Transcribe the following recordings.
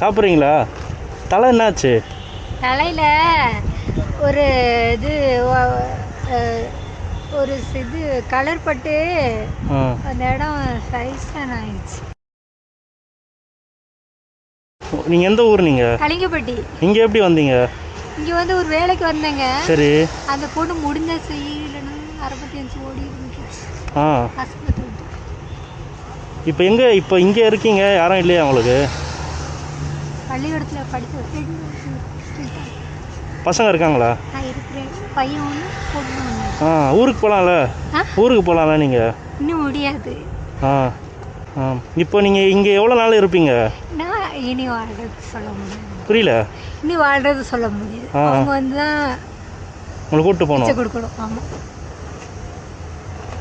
சாப்பிட்றீங்களா? தலை என்னாச்சு? தலையில் ஒரு இது ஒரு இது கலர் பட்டு அந்த இடம் சைஸன் ஆயிடுச்சு. நீங்கள் எந்த ஊர் நீங்கள் கலிங்கப்பட்டி. இங்கே எப்படி வந்தீங்க? இங்கே வந்து ஒரு வேலைக்கு வந்தேங்க. சரி. அந்த பொண்ணு முடிஞ்ச செய்யலைன்னா அறுபத்தி அஞ்சு ஓடி ஆ. இப்போ எங்கே இப்போ இங்கே இருக்கீங்க? யாரும் இல்லையா உங்களுக்கு? பள்ளிக்கூடத்தில் படித்த பசங்க இருக்காங்களா? பையன் ஆ ஊருக்கு போகலாம்ல ஊருக்கு போகலாம்ல நீங்கள் இன்னும் முடியாது. ஆ ஆ. இப்போ நீங்கள் இங்கே எவ்வளோ நாள் இருப்பீங்க? நான் இனி வாழ்றது சொல்ல முடியாது. புரியல? இனி வாழ்றது சொல்ல முடியாது. அவங்க வந்து தான் உங்களை கூப்பிட்டு போகணும். கொடுக்கணும். ஆமாம்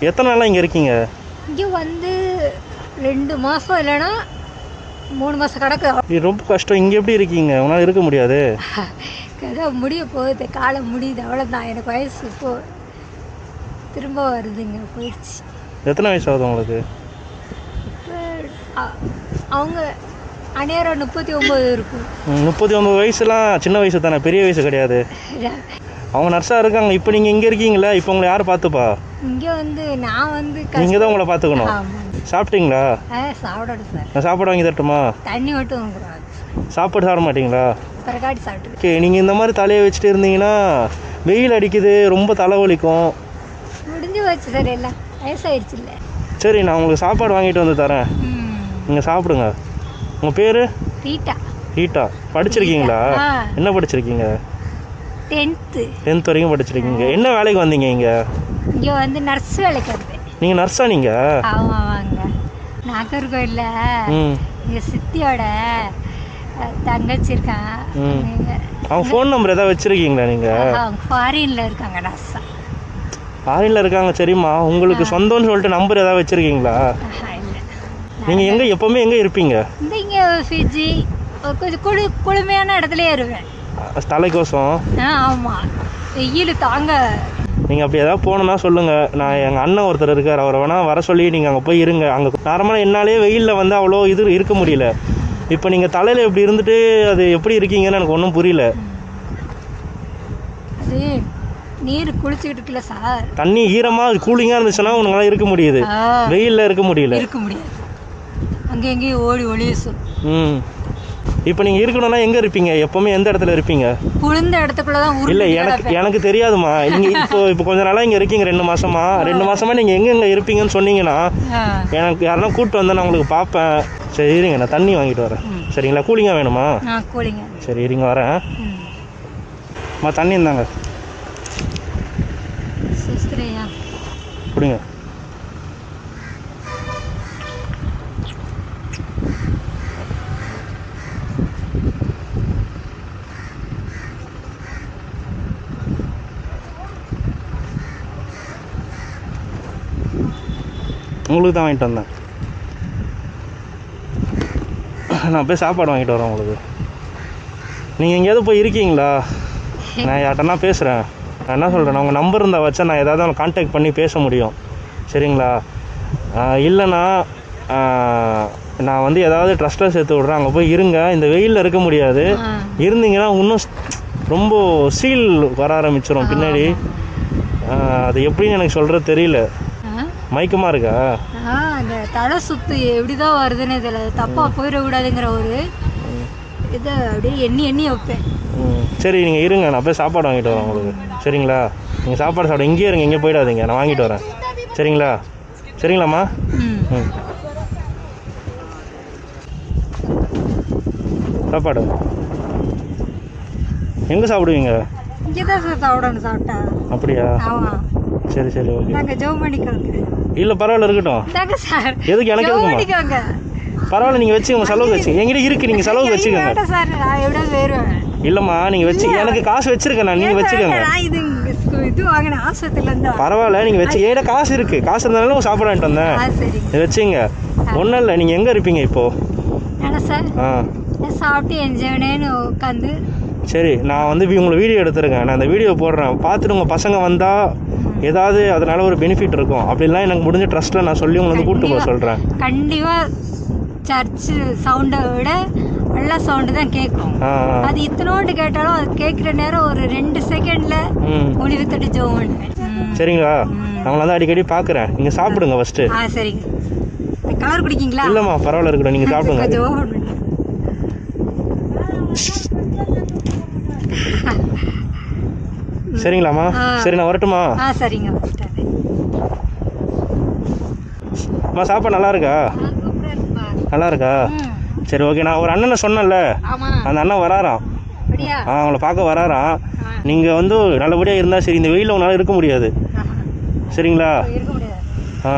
எத்தனை நாளாக இங்கே இருக்கீங்க? இங்கே வந்து ரெண்டு மாதம் இல்லைன்னா மூணு மாதம் கிடக்கு. இது ரொம்ப கஷ்டம். இங்கே எப்படி இருக்கீங்க? உங்களால் இருக்க முடியாது. அதான் முடிய போகுது. காலம் முடியுது. அவ்வளோதான் எனக்கு வயசு இப்போ திரும்ப வருதுங்க. போயிடுச்சு. எத்தனை வயசு ஆகுது உங்களுக்கு? அவங்க அநேரம் முப்பத்தி ஒம்பது இருக்கும். முப்பத்தி ஒம்பது வயசுலாம் சின்ன வயசு தானே. பெரிய வயசு கிடையாது. அவங்க நர்ஸாக இருக்காங்க. இப்போ நீங்கள் இங்கே இருக்கீங்களா? இப்போ உங்களை யார் பார்த்துப்பா? இங்கே வந்து நான் வந்து நீங்கள் தான் உங்களை பார்த்துக்கணும். சாப்பிட்டீங்களா? ஆ சாப்பிடணும் சார். நான் சாப்பாடு வாங்கி தரட்டுமா? தண்ணி மட்டும் சாப்பாடு சாப்பிட மாட்டீங்களா? பிறகாடி சாப்பிட்டு ஓகே நீங்கள் இந்த மாதிரி தலையை வச்சுட்டு இருந்தீங்கன்னா வெயில் அடிக்குது ரொம்ப தலைவலிக்கும். முடிஞ்சு போச்சு சார் எல்லாம். வயசாயிடுச்சு இல்லை. சரி நான் உங்களுக்கு சாப்பாடு வாங்கிட்டு வந்து தரேன். நீங்கள் சாப்பிடுங்க. உங்கள் பேர்? ரீட்டா. ஹீட்டா படிச்சிருக்கீங்களா. என்ன படிச்சிருக்கீங்க? டென்த்து. டென்த் வரைக்கும் படிச்சிருக்கீங்க. என்ன வேலைக்கு வந்தீங்க இங்கே? இங்கே வந்து நர்ஸ் வேலைக்கு வந்தேன். நீங்கள் நர்ஸா நீங்கள் ஆமாம் நாகர்கோயிலில் எங்கள் சித்தியோட தங்கச்சி இருக்கான் அவங்க ஃபோன் நம்பர் ஏதாவது வச்சுருக்கீங்களா நீங்கள் அவங்க ஃபாரினில் இருக்காங்க நர்ஸா ஃபாரினில் இருக்காங்க சரிம்மா. உங்களுக்கு சொந்தம்னு சொல்லிட்டு நம்பர் ஏதாவது வச்சுருக்கீங்களா? நீங்கள் எங்கே எப்போவுமே எங்கே இருப்பீங்க? இங்கே ஃபிஜி கொஞ்சம் குளு குளுமையான இடத்துலயே இருவேன் தலைக்கோசம். ஆமாம் வெயில் தாங்க நீங்கள் அப்படி ஏதாவது போகணுன்னா சொல்லுங்கள் நான் எங்கள் அண்ணன் ஒருத்தர் இருக்கார். அவரை வேணால் வர சொல்லி நீங்கள் அங்கே போய் இருங்க. அங்கே நார்மலாக என்னாலே வெயிலில் வந்து அவ்வளோ இது இருக்க முடியல. இப்போ நீங்கள் தலையில் இப்படி இருந்துட்டு அது எப்படி இருக்கீங்கன்னு எனக்கு ஒன்றும் புரியல. அது நீர் குளிச்சுக்கிட்டு இருக்குல்ல சார்? தண்ணி ஈரமாக கூலிங்காக இருந்துச்சுன்னா உங்களால் இருக்க முடியுது. வெயிலில் இருக்க முடியல. இருக்க முடியாது. அங்கே எங்கேயும் ஓடி ஒளிய ம். இப்போ நீங்கள் இருக்கணும்னா எங்கே இருப்பீங்க? எப்போவுமே எந்த இடத்துல இருப்பீங்க? குளிர்ந்த இடத்துக்குள்ள தான் இல்லை எனக்கு. எனக்கு தெரியாதுமா நீங்கள் இப்போ இப்போ கொஞ்ச நாளாக இங்கே இருக்கீங்க ரெண்டு மாசமா. ரெண்டு மாசமா நீங்கள் எங்கெங்கே இருப்பீங்கன்னு சொன்னீங்கன்னா எனக்கு யாருன்னா கூப்பிட்டு வந்தால் நான் உங்களுக்கு பார்ப்பேன். சரி இருங்க நான் தண்ணி வாங்கிட்டு வரேன். சரிங்களா? கூலிங்காக வேணுமா? சரி இருங்க வரேன். அம்மா தண்ணி இருந்தாங்க கொடுங்க. உங்களுக்கு தான் வாங்கிட்டு வந்தேன். நான் போய் சாப்பாடு வாங்கிட்டு வரேன் உங்களுக்கு. நீங்கள் எங்கேயாவது போய் இருக்கீங்களா? நான் யார்ட்டனா பேசுகிறேன் நான் என்ன சொல்கிறேன் உங்கள் நம்பர் இருந்தால் வச்சா நான் ஏதாவது அவனை கான்டாக்ட் பண்ணி பேச முடியும். சரிங்களா? இல்லைன்னா நான் வந்து ஏதாவது ட்ரஸ்ட்டில் சேர்த்து விட்றேன். அங்கே போய் இருங்க. இந்த வெயிலில் இருக்க முடியாது. இருந்தீங்கன்னா இன்னும் ரொம்ப சீல் வர ஆரம்பிச்சிடும் பின்னாடி. அது எப்படின்னு எனக்கு சொல்கிறது தெரியல. ஆ மயக்கமாக இருக்கா அந்த தலை சுத்து எப்படிதான் வருதுன்னு தெரியல. தப்பா போயிடக்கூடாதுங்கிற ஒரு இதை அப்படியே எண்ணி எண்ணி வைப்பேன். சரி நீங்கள் இருங்க. நான் போய் சாப்பாடு வாங்கிட்டு வரேன் உங்களுக்கு. சரிங்களா? நீங்கள் சாப்பாடு சாப்பிட. இங்கேயே இருங்க. இங்கே போயிடாதீங்க. நான் வாங்கிட்டு வரேன். சரிங்களா? சரிங்களாம்மா? ம். சாப்பாடு. எங்கே சாப்பிடுவீங்க? இங்கே தான் சார் சாப்பிடணும் சாப்பிட்டா. அப்படியா? சரி சரி ஓகே. நாங்கள் ஜோ பண்ணிக்கோங்க இல்லை பரவாயில்ல இருக்கட்டும். எதுக்கு எனக்கு பண்ணிக்கோங்க பரவாயில்ல நீங்கள் வச்சுக்கோங்க செலவுக்கு வச்சு. என்கிட்ட இருக்கு நீங்கள் செலவுக்கு ஐயோ, வச்சுக்கோங்க. இல்லைம்மா நீங்கள் வச்சு எனக்கு காசு வச்சிருக்கேன் நான் நீங்கள் வச்சுக்கோங்க. பரவாயில்ல நீங்கள் வச்சு என்கிட்ட காசு இருக்குது காசு இருந்தாலும் சாப்பாடு வந்தேன். வச்சுங்க ஒன்றும் இல்லை நீங்கள் எங்கே இருப்பீங்க என்ன சார் நான் வந்து உங்களை வீடியோ எடுத்துருக்கேன். நான் அந்த வீடியோ போடுறேன். பார்த்துட்டு உங்கள் பசங்க வந்தால் ஏதாவது அதனால ஒரு பெனிஃபிட் இருக்கும். அப்படிலாம் எனக்கு முடிஞ்ச ட்ரஸ்ட்டில் நான் சொல்லி உங்களை வந்து கூப்பிட்டு போக சொல்கிறேன் கண்டிப்பாக சர்ச்சு சவுண்டை விட நல்ல சவுண்டு தான் கேட்கும். அது இத்தனோண்டு கேட்டாலும் அது கேட்குற நேரம் ஒரு ரெண்டு செகண்ட்ல முடிவு தட்டி ஜோம் சரிங்களா? உங்களை வந்து அடிக்கடி பார்க்குறேன். நீங்கள் சாப்பிடுங்க ஃபஸ்ட்டு ஆ சரிங்க. கலர் குடிக்கீங்களா? இல்லைம்மா பரவாயில்ல இருக்கட்டும். நீங்கள் சாப்பிடுங்க. பண்ணுங்க சரிங்களாம்மா. சரி நான் வரட்டுமா ஆ சரிங்க வந்துட்டாரு. அம்மா சாப்பாடு நல்லா இருக்கா. நல்லா இருக்கா. சரி ஓகே. நான் ஒரு அண்ணனை சொன்னேன்ல. அந்த அண்ணன் வராராம். ஆ அவங்கள பார்க்க வராராம். நீங்கள் வந்து நல்லபடியாக இருந்தால் சரி இந்த வெயிலில் உங்களால் இருக்க முடியாது. சரிங்களா? ஆ.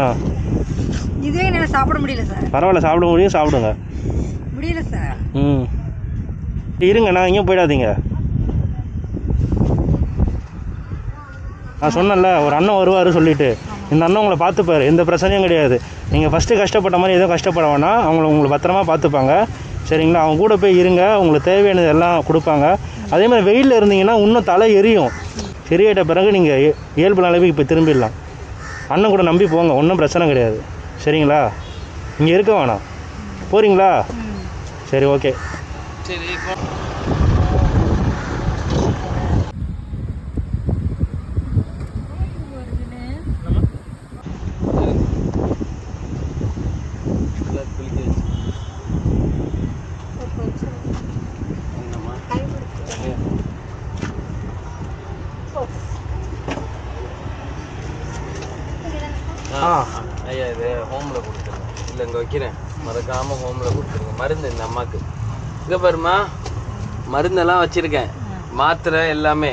இதுவே என்னால் சாப்பிட முடியல சார். பரவாயில்ல சாப்பிட முடியும் சாப்பிடுங்க. முடியல சார். ம். இருங்க நான் எங்கேயும் போயிடாதீங்க. நான் சொன்னேன்ல ஒரு அண்ணன் வருவார் சொல்லிட்டு. இந்த அண்ணன் உங்களை பார்த்துப்பாரு. எந்த பிரச்சனையும் கிடையாது. நீங்கள் ஃபஸ்ட்டு கஷ்டப்பட்ட மாதிரி எதுவும் கஷ்டப்பட வேணாம். அவங்கள உங்களை பத்திரமா பார்த்துப்பாங்க. சரிங்களா? அவங்க கூட போய் இருங்க. உங்களுக்கு தேவையானது எல்லாம் கொடுப்பாங்க. அதே மாதிரி வெயிலில் இருந்தீங்கன்னா இன்னும் தலை எரியும். சரியாயிட்ட பிறகு நீங்கள் இயல்பு நிலைமைக்கு இப்போ திரும்பிடலாம். அண்ணன் கூட நம்பி போங்க. ஒன்றும் பிரச்சனை கிடையாது. சரிங்களா? இங்கே இருக்க வேணாம். போகிறீங்களா சரி ஓகே. சரி ஐயா இது ஹோமில் கொடுத்துருங்க. இல்லை இங்கே வைக்கிறேன். மறக்காமல் ஹோமில் கொடுத்துருங்க. மருந்து இந்த அம்மாவுக்கு இங்கே பாருமா மருந்தெல்லாம் வச்சுருக்கேன். மாத்திரை எல்லாமே.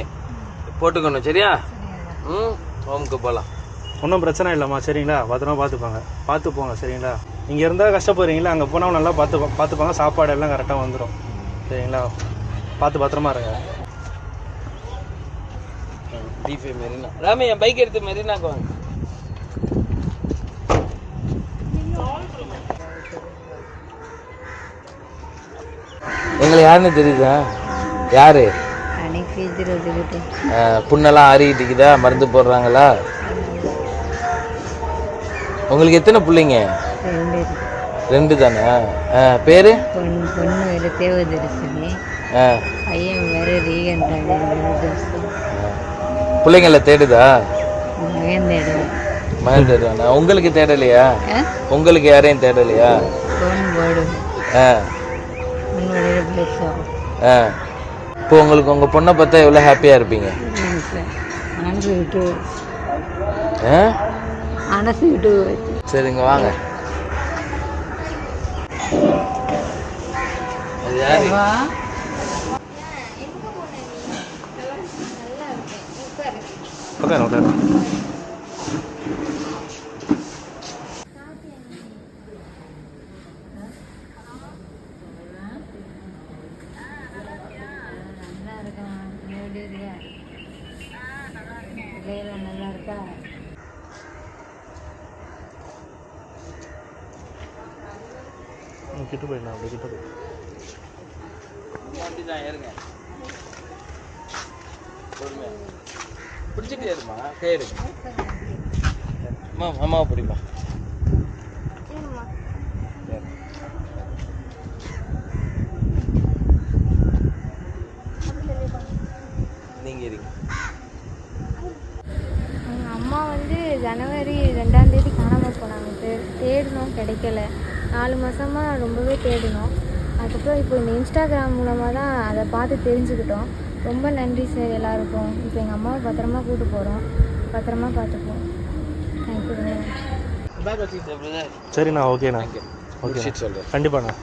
போட்டுக்கணும் சரியா? ம் ஹோமுக்கு போகலாம் ஒன்றும் பிரச்சனை இல்லைம்மா சரிங்களா? பத்திரமா பார்த்துப்பாங்க பார்த்து போங்க சரிங்களா? இங்கே இருந்தால் கஷ்டப்படுறீங்களா? அங்கே போனால் நல்லா பார்த்து பார்த்துப்பாங்க. சாப்பாடு எல்லாம் கரெக்டாக வந்துடும் சரிங்களா? பார்த்து பத்திரமா இருங்க. டிஃபே மெரினா. ராமே என் பைக் எடுத்து மெரினாக்கு வாங்க. எங்களை யாருன்னு தெரியுதா? யாரு? புண்ணெல்லாம் ஆறிக்கிட்டு இருக்குதா? மருந்து போடுறாங்களா? உங்களுக்கு எத்தனை பிள்ளைங்க? ரெண்டு. தானே? பேரு? பொண்ணு வேறு தேவதரிசனி. பையன் வேறு ரீகன் பிள்ளைங்கள தேடுதா? மகன் தேடுவேன். மகன் தேடுவானா? உங்களுக்கு தேடலையா? உங்களுக்கு யாரையும் தேடலையா? ஃபோன் போடுவேன் ஆ. ஆ. இப்போ உங்களுக்கு உங்கள் பொண்ணை பார்த்தா எவ்வளோ ஹாப்பியாக இருப்பீங்க? மனசு விட்டு ஆ? மனசு விட்டு சரிங்க வாங்க. உட்காரு உட்காரு நல்லா இருக்கான் எப்படி இருக்க பிள்ளைகளாம் நல்லா இருக்கா கிட்ட அப்படி போய் அப்படிதான் ஏறுங்க பொறுமையா பிடிச்சிட்டு ஏறுமா கயிறு அம்மா அம்மாவை பிடிப்பா நீங்க இருங்க. அவங்க அம்மா வந்து ஜனவரி ரெண்டாம் தேதி காணாமல் போனாங்க சார். தேடினோம் கிடைக்கல. நாலு மாதமாக ரொம்பவே தேடினோம். அதுக்கப்புறம் இப்போ இந்த இன்ஸ்டாகிராம் மூலமாக தான் அதை பார்த்து தெரிஞ்சுக்கிட்டோம். ரொம்ப நன்றி சார் எல்லாருக்கும். இப்போ எங்கள் அம்மாவை பத்திரமா கூட்டு போகிறோம் பத்திரமா பார்த்துப்போம். தேங்க்யூ வெரி மச் சரிண்ணா ஓகேண்ணா. ஓகே சொல்றேன் கண்டிப்பாண்ணா.